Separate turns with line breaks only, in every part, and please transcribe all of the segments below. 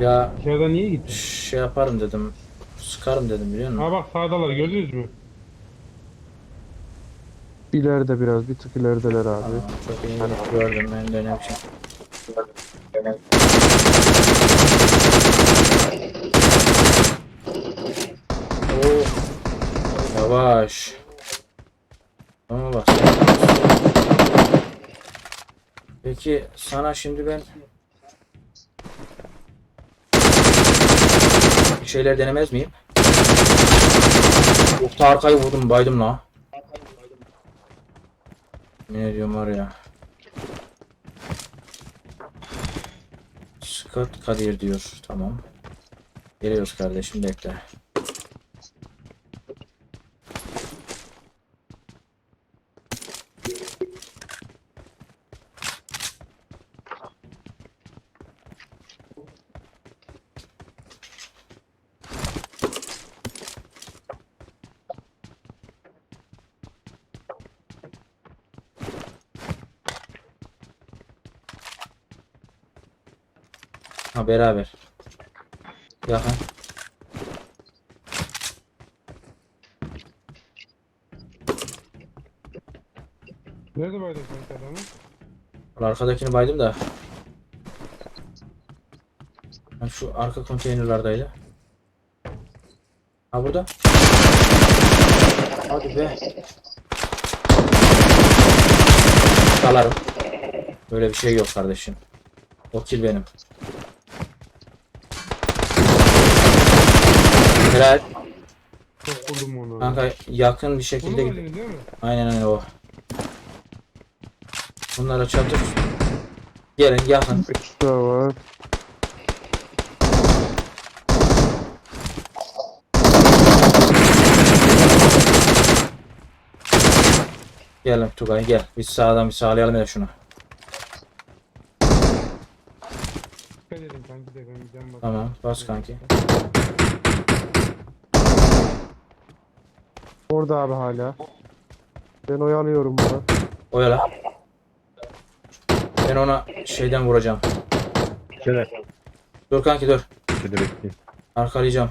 Ya
İçeriden niye gittin?
şey yaparım dedim. Sıkarım dedim biliyor musun?
Ha bak sağdalar gördünüz mü?
İleride biraz bir tık ilerideler abi.
Tamam, çok iyi gördüm ben ne biçim. Oo. Yavaş. Ama bak. Peki sana şimdi ben bir şeyler denemez miyim? Yoksa arkayı vurdum baydım la. Ne diyorum var ya. Scott Kadir diyor. Tamam. Geliyoruz kardeşim bekle. Ha beraber. Yakın.
Nerede böyle sanki adamı?
Ulan Arkadakini baydım da. Ha, şu arka konteynerlardaydı. Ha burada. Hadi be. Dalarım. Böyle bir şey yok kardeşim. O kill benim. Helal.
Çok vurdum onu.
Kanka yakın bir
Onu
şekilde gid-
verdiniz değil mi?
Aynen aynen o. Bunlara çatır. Gelin yakın.
Ekstra var.
Gelin Tugay gel. Biz sağdan bir sağlayalım ya şunu.
Dikkat edin kanki de ben gideceğim bak.
Tamam bas kanki.
Orada abi hala. Ben oyalıyorum burada.
Oyala. Ben ona şeyden vuracağım.
Şöyle.
Dur kanki dur.
Şöyle bekleyin.
Arkalayacağım.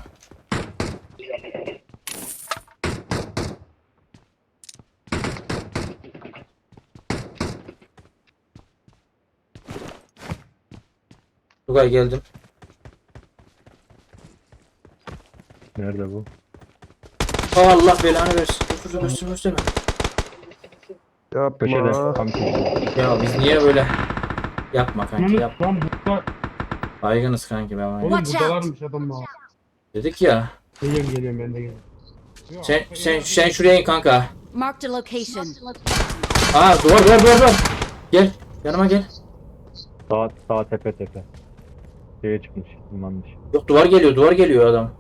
Tugay geldim.
Nerede bu?
Allah belanı versin. Dur dur dur gösterme gösterme.
Köşede.
Yapma.
Köşede.
Ya biz niye böyle yapma kanki
Lan
yapma.
lan burada.
Baygınız kanki ben
Oğlum
Watch out.
buradalarmış adamlar.
Dedik ya.
Geliyorum geliyorum ben de geliyorum.
Sen sen sen şuraya in kanka.
Marked a location.
Aa duvar duvar duvar duvar. Gel yanıma gel.
Sağ, sağ tepe tepe. Şeye çıkmış. Liman dışı.
Yok duvar geliyor duvar geliyor adam.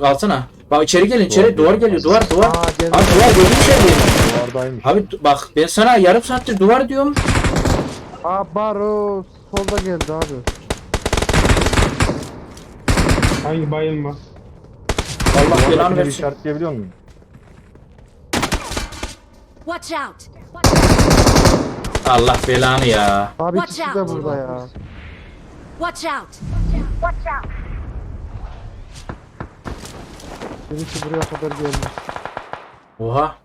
Yok, Alsana. Bak içeri gelin içeri duvar geliyor duvar duvar.
Aa.
Abi duvar geliyor içeri.
Duvardaymış.
Abi du- bak ben sana yarım saattir duvar diyorum.
Aa baro solda geldi abi.
Hangi bayılma?
Allah belanı
Duvardakini
versin.
işaretleyebiliyor musun?
Watch out.
Allah belanı ya.
Abi
Watch
ikisi de
out.
burada ya.
Watch out.
Birisi buraya kadar gelmiş.
Oha.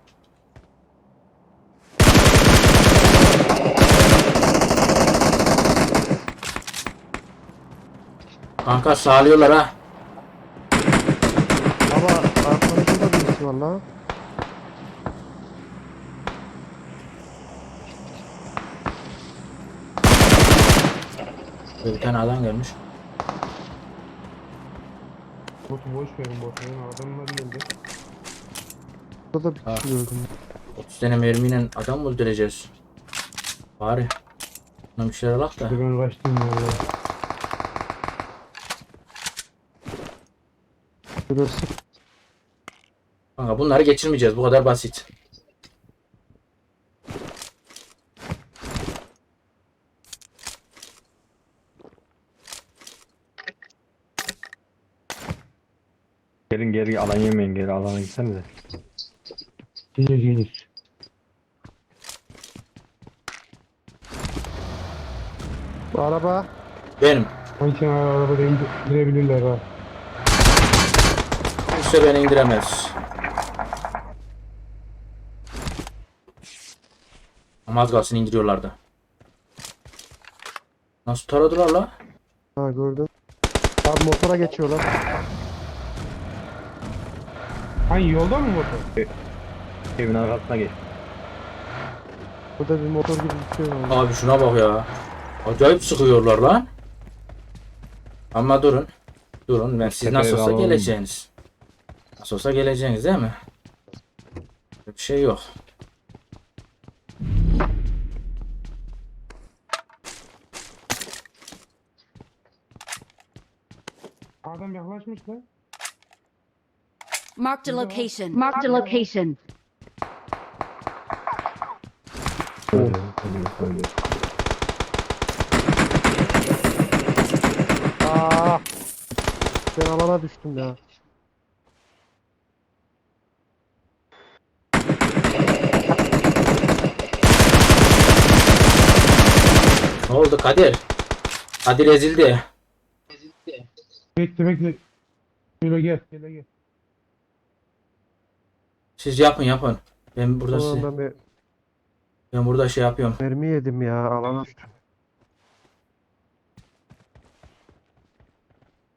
Kanka sağlıyorlar ha.
Ama arkamızda da birisi var lan.
Bir tane adam gelmiş.
Botu boş verin botu. Adamlar geldi.
Burada da bir kişi gördüm.
30 tane mermiyle adam mı öldüreceğiz? Bari. Buna bir şeyler bak da.
Hadi ben kaçtım ya.
Görürsün.
Kanka bunları geçirmeyeceğiz. Bu kadar basit.
Gelin geri alan yemeyin geri alana gitsenize.
Gelir gelir.
Araba.
Benim.
Kanki arabada indirebilirler ha.
Kimse beni indiremez. Ama az kalsın indiriyorlardı. Nasıl taradılar la?
Ha gördüm. Abi motora geçiyorlar.
Hangi yolda mı motor?
Evin arkasına geç.
Burada bir motor gibi bir şey var.
Abi şuna bak ya. Acayip sıkıyorlar lan. Ama durun. Durun ben siz nasıl olsa geleceğiniz. Nasıl olsa geleceğiniz değil mi? Bir şey yok.
Adam yaklaşmış lan.
Marked a location. Marked a location.
Söylüyor, söylüyor.
Aa! Ben alana düştüm ya.
Ne oldu Kadir? Kadir ezildi.
Bekle bekle. Şöyle gel. Şöyle gel.
Siz yapın yapın. Ben burada
Ulan
size-
ben bir
ben burada şey yapıyorum.
mermi yedim ya alana düştüm.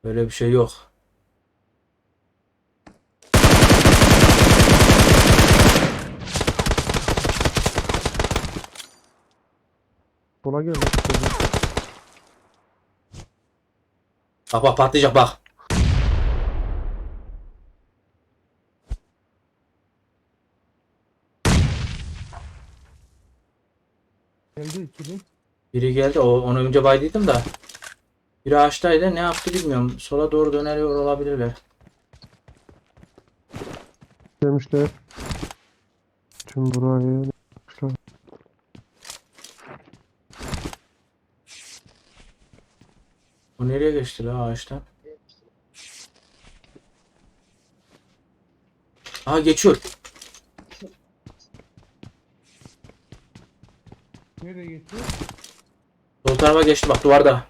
Böyle bir şey yok.
Sola gel. lan.
Bak bak patlayacak bak.
Geldi ikili.
Biri geldi. O onu önce baydıydım da. Biri ağaçtaydı. Ne yaptı bilmiyorum. Sola doğru döneriyor olabilirler.
Demişler. Tüm burayı yapmışlar.
O nereye geçti la ağaçtan? Aha geçiyor.
Nereye geçti?
Tarafa geçti bak duvarda.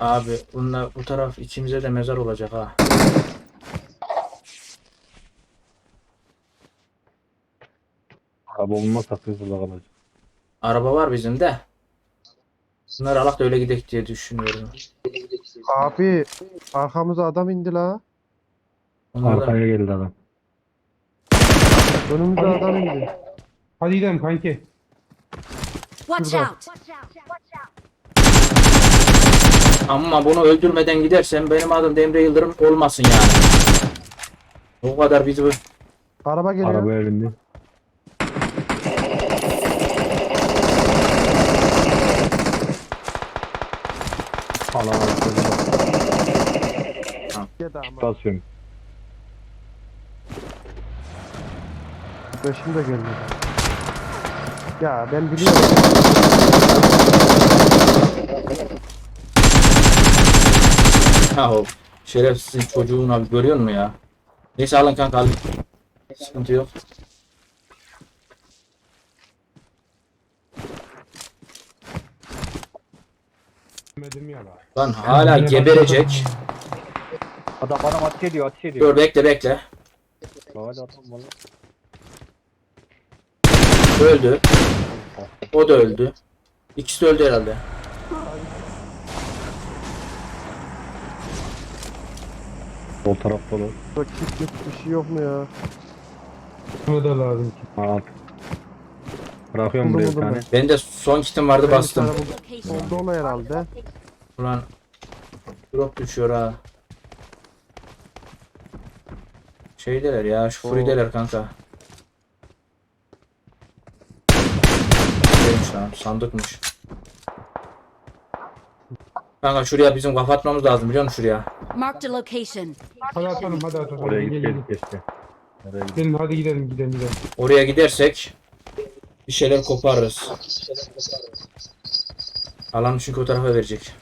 Abi bunlar bu taraf içimize de mezar olacak ha.
Araba olmazsa hızlı kalacak.
Araba var bizim de. Bunları alak da öyle gidek diye düşünüyorum.
Abi arkamıza adam indi la.
Onlar da
Arkaya geldi adam.
Önümüze adam indi.
Hadi gidelim kanki.
Watch
Şurada.
out.
ama bunu öldürmeden gidersen benim adım Demre Yıldırım olmasın yani. O kadar bizi bu-
Araba geliyor.
Araba elinde. Alana
Yedi ama.
basıyorum.
Beşim de gelmedi. Ya ben biliyorum.
Ha o şerefsizin çocuğun abi görüyor musun ya? Neyse alın kanka alın. Sıkıntı yok. Lan hala geberecek.
Adam adam ateş ediyor ateş ediyor.
Dur bekle bekle.
Hadi adam valla.
Öldü. O da öldü. İkisi de öldü herhalde.
Sol taraf dolu.
Bak kit mit bir şey yok mu ya?
Buna da lazım ki.
Al. Bırakıyorum
Buldum,
buraya bir
buldum
tane.
Benim de son kitim vardı bastım.
Location.
Dolu herhalde.
Ulan drop düşüyor ha. Şeydeler ya şu Furi'deler kanka. Lan sandıkmış. Kanka şuraya bizim kapatmamız lazım biliyor musun şuraya?
Marked a location.
Hadi atalım hadi atalım.
Oraya
Gelin,
keşke.
Gelin hadi gidelim gidelim gidelim.
Oraya gidersek bir şeyler koparırız. Alan çünkü o tarafa verecek.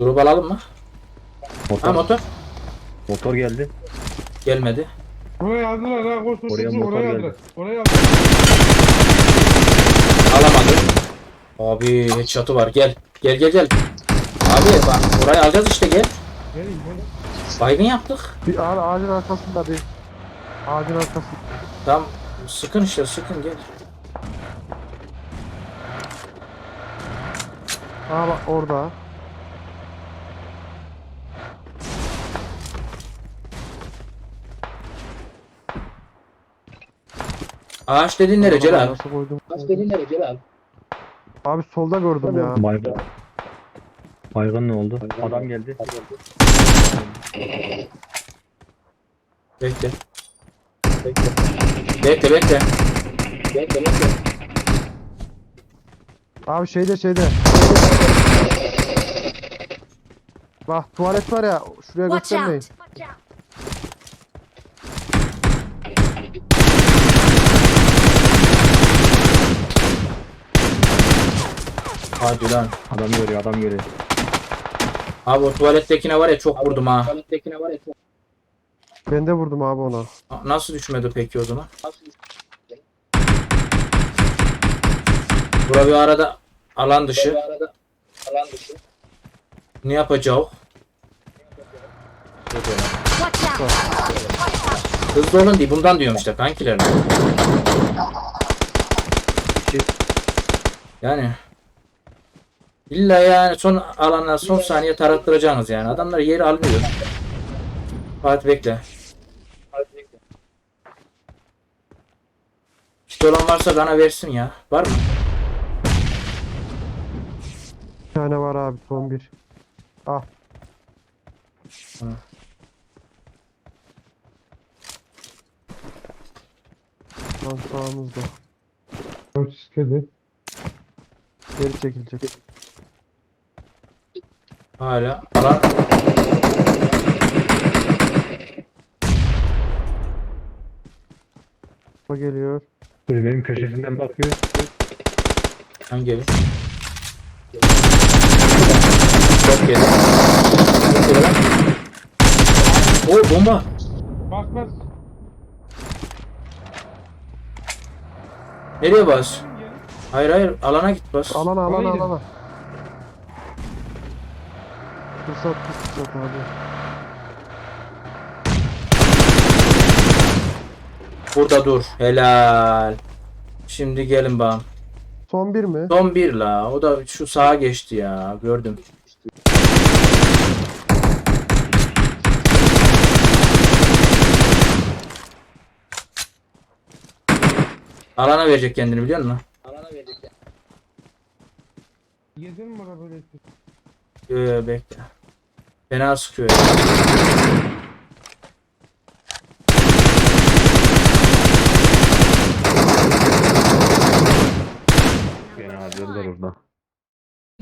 Drop alalım mı? Ha
Motor,
motor.
motor geldi.
Gelmedi.
Oraya aldılar ha koş koş
Oraya
koş
motor
oraya
geldi.
aldılar. Oraya aldılar.
Alamadı. Abi headshot'ı var. Gel. Gel gel gel. Abi bak orayı alacağız işte gel.
Gelin gelin.
Baygın yaptık.
Bir ağ- ağacın arkasında bir. Ağacın arkasında.
Tamam sıkın işte sıkın gel.
Aa bak orada.
Ağaç dediğin nere Celal?
Nasıl koydum?
nere Celal?
Abi solda gördüm ya.
Baygın. Baygın ne oldu? Adam geldi.
Bekle. Bekle. Bekle bekle. Bekle bekle.
Abi şeyde şeyde. Bak tuvalet var ya şuraya
Watch
göstermeyin.
out!
Hadi lan.
Adam görüyor adam görüyor.
Abi o tuvalettekine var ya çok vurdum ha.
Ben de vurdum abi ona.
Nasıl düşmedi peki o zaman? Bura bir arada alan dışı. Ne yapacağız?
Watch out!
Hızlı olun diye bundan diyorum işte kankiler. Yani illa yani son alanlar son saniye tarattıracaksınız yani. Adamlar yeri almıyor. Fatih bekle. İşte olan varsa bana versin ya. Var mı?
Bir tane var abi son bir. Ah. Tam sağımızda.
Koş kedi.
Geri çekilecek.
Hala alan
O geliyor.
Dur benim köşesinden bakıyor.
hangi evi? Çok lan. O bomba.
Bas bas.
Nereye bas? Hayır hayır alana git bas.
Alana alana
Oraya
alana. Fırsat fırsat abi.
Burada dur. Helal. Şimdi gelin bana.
Son bir mi?
Son bir la. O da şu sağa geçti ya. Gördüm. Alana verecek kendini biliyor musun?
Gezdin mi bana böyle?
Yo, yo, bekle. Fena sıkıyor ya.
Gene harcadılar orada.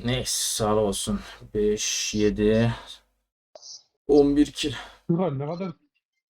Neyse sağ olsun. 5, 7, 11 kill.
Ulan ne kadar